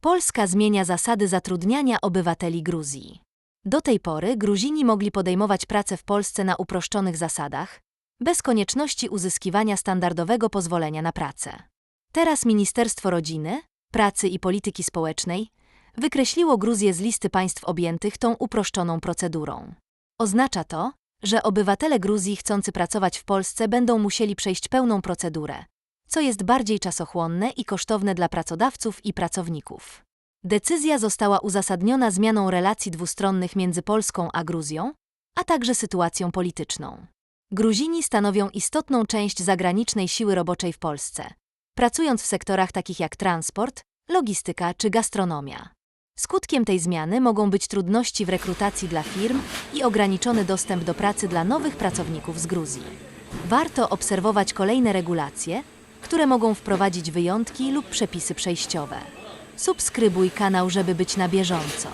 Polska zmienia zasady zatrudniania obywateli Gruzji. Do tej pory Gruzini mogli podejmować pracę w Polsce na uproszczonych zasadach, bez konieczności uzyskiwania standardowego pozwolenia na pracę. Teraz Ministerstwo Rodziny, Pracy i Polityki Społecznej wykreśliło Gruzję z listy państw objętych tą uproszczoną procedurą. Oznacza to, że obywatele Gruzji chcący pracować w Polsce będą musieli przejść pełną procedurę, co jest bardziej czasochłonne i kosztowne dla pracodawców i pracowników. Decyzja została uzasadniona zmianą relacji dwustronnych między Polską a Gruzją, a także sytuacją polityczną. Gruzini stanowią istotną część zagranicznej siły roboczej w Polsce, pracując w sektorach takich jak transport, logistyka czy gastronomia. Skutkiem tej zmiany mogą być trudności w rekrutacji dla firm i ograniczony dostęp do pracy dla nowych pracowników z Gruzji. Warto obserwować kolejne regulacje, które mogą wprowadzić wyjątki lub przepisy przejściowe. Subskrybuj kanał, żeby być na bieżąco.